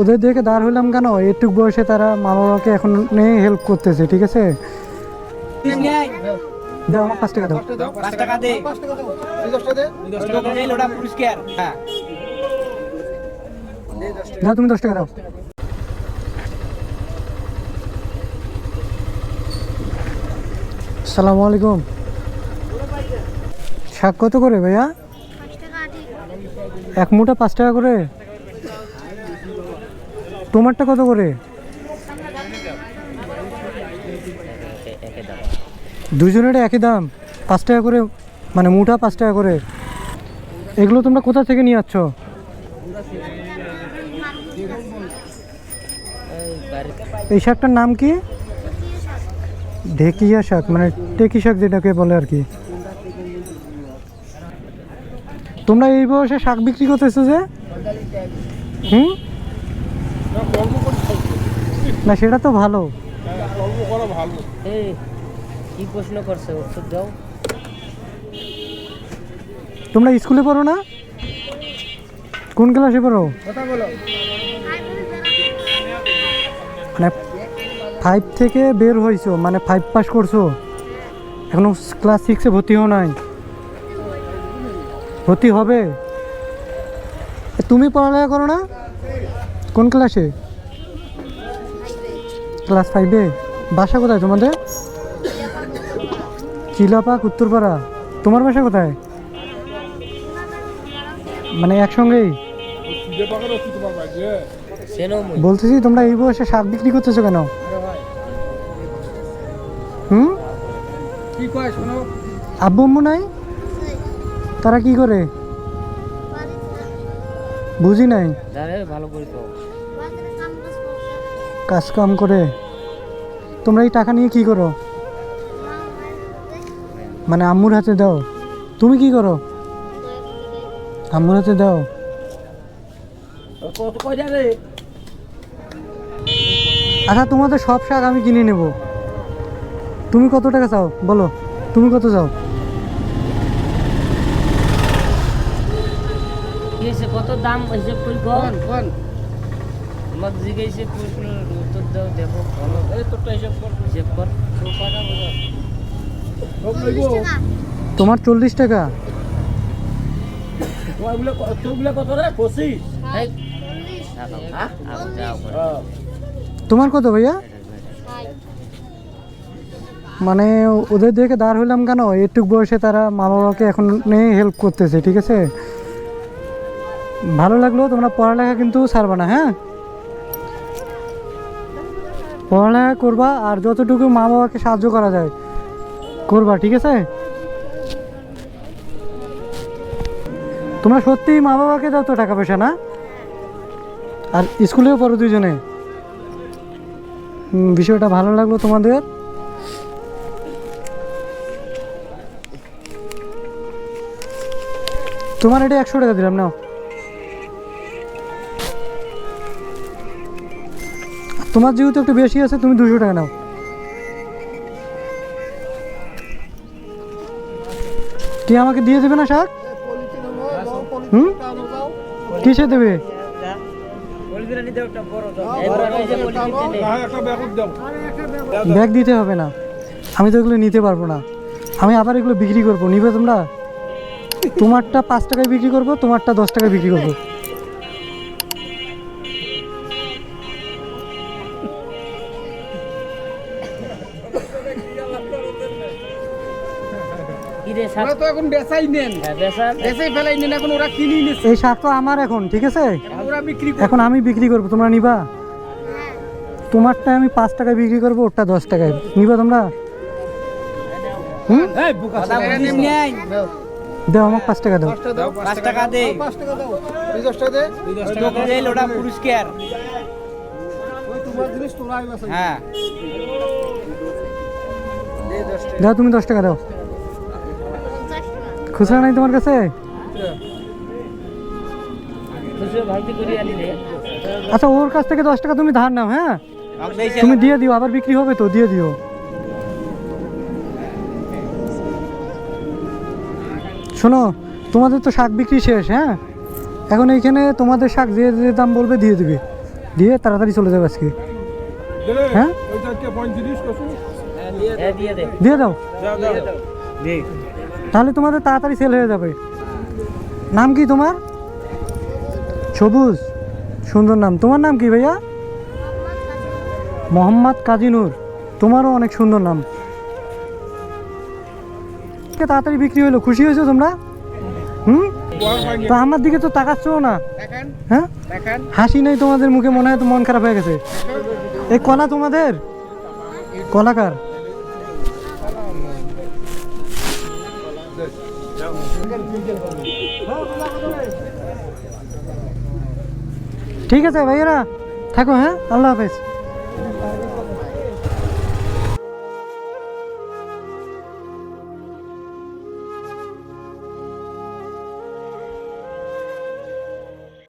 ওদের দেখে দাঁড় হইলাম কেন? এটুক বয়সে তারা মা বাবাকে এখন নিয়ে হেল্প করতেছে ঠিক আছে? দাও আমার পাঁচ টাকা দাও। পাঁচ টাকা দে। হ্যাঁ দাও তুমি দশ টাকা দাও। সালামু আলাইকুম। শাক কত করে ভাইয়া? এক মুঠা পাঁচ টাকা করে? টমাটটা কত করে? দুজনের একই দাম। পাঁচ টাকা করে মানে মুঠা পাঁচ টাকা করে। এগুলো তোমরা কোথা থেকে নিয়ে যাচ্ছ এই শাকটার নাম কি? ঢেকিয়া শাক মানে টেকি শাক যেটাকে বলে আর কি। তোমরা এই বয়সে শাক বিক্রি করতেছো যে? হুম? না সেটা তো ভালো। এই কি প্রশ্ন করছে? উত্তর দাও। তোমরা স্কুলে পড়ো না? কোন ক্লাসে পড়ো? মানে ফাইভ থেকে বের হয়েছো মানে ফাইভ পাস করছ। এখনও ক্লাস সিক্সে ভর্তি হও নাই। ভর্তি হবে? তুমি পড়ালেখা করো না? কোন ক্লাসে? ক্লাস ফাইভে বাসা কোথায় তোমাদের? চিলাপাক, উত্তরপাড়া। তোমার বাসা কোথায়? মানে একসঙ্গেই? বলতেছি, তোমরা এই বয়সে শাক বিক্রি করতেছো কেন? হুম? আব্বু আম্মু নাই? তারা কি করে? বুঝি নাই? ভালো করে তো কাজ কাম করে তোমরা এই টাকা নিয়ে কি করো? মানে আম্মুর হাতে দাও। তুমি কি করো? আম্মুর হাতে দাও। আচ্ছা তোমাদের সব শাক আমি কিনে নেব। তুমি কত টাকা চাও? বলো তুমি কত চাও? কত দাম হিসেব করি কোন কোন আমার জিজ্ঞাসা প্রশ্ন উত্তর দাও দেখো ভালো। এই তোরটা হিসাব কর। হিসাব কর। তোমার চল্লিশ টাকা? রে? পঁচিশ? তোমার কত ভাইয়া? মানে ওদের দেখে দাঁড় হইলাম কেন? এটুক বয়সে তারা মা বাবাকে এখন নিয়ে হেল্প করতেছে ঠিক আছে? ভালো লাগল তোমরা পড়ালেখা কিন্তু ছাড়বা না হ্যাঁ? পড়ালেখা করবা আর যতটুকু মা বাবাকে সাহায্য করা যায়, করবা, ঠিক আছে? তোমরা সত্যিই মা বাবাকে দাও তো টাকা পয়সা না? আর স্কুলেও পড়ো দুজনে বিষয়টা ভালো লাগল তোমাদের। তোমার এটা একশো টাকা দিলাম, নাও। তোমার যেহেতু একটু বেশি আছে, তুমি দুশো টাকা নাও। কি আমাকে দিয়ে দেবে না শাক? হুম? কিসে দেবে? ব্যাগ দিতে হবে না। আমি তো এগুলো নিতে পারব না। আমি আবার এগুলো বিক্রি করব। নিবে তোমরা? তোমারটা পাঁচ টাকায় বিক্রি করব, তোমারটা দশ টাকায় বিক্রি করব। ওরা তো এখন বেচাই নেন। বেচাই ফেলাই নেন এখন ওরা কিনি নিচ্ছে এই শাক তো আমার এখন ঠিক আছে? ওরা বিক্রি এখন আমি বিক্রি করব তোমরা নিবা? তোমারটা আমি পাঁচ টাকায় বিক্রি করব ওরটা দশ টাকায়। নিবা তোমরা? হুম? কথা বলিস নাই দাও আমার পাঁচ টাকা দাও। পাঁচ টাকা দে। পাঁচ টাকা দাও। দশ টাকা দে। তোকে দে লোটা পুরস্কার ওই তোমার জিনিস তোলাই আছে হ্যাঁ। দাও তুমি দশ টাকা দাও। খুচরা নাই তোমার কাছে? আচ্ছা ওর কাছ থেকে দশ টাকা তুমি ধার নাও হ্যাঁ? তুমি দিয়ে দিও আবার বিক্রি হবে তো দিয়ে দিও। শোনো তোমাদের তো শাক বিক্রি শেষ হ্যাঁ? এখন এইখানে তোমাদের শাক যে যে দাম বলবে দিয়ে দিবে। দিয়ে তাড়াতাড়ি চলে যাবে আজকে। হ্যাঁ? হ্যাঁ দিয়ে দে। দিয়ে দাও। তাহলে তোমাদের তাড়াতাড়ি সেল হয়ে যাবে। নাম কি তোমার? সবুজ। সুন্দর নাম। তোমার নাম কি ভাইয়া? মোহাম্মদ কাজী নূর। তোমারও অনেক সুন্দর নাম। তাড়াতাড়ি বিক্রি হলো? খুশি হয়েছো তোমরা? হুম? তো আমার দিকে তো তাকাচ্ছো না। হ্যাঁ? হাসি নেই তোমাদের মুখে মনে হয় তো মন খারাপ হয়ে গেছে। এই কলা তোমাদের? কলাকার। ঠিক আছে ভাইয়েরা থাকো হ্যাঁ? আল্লাহ হাফেজ।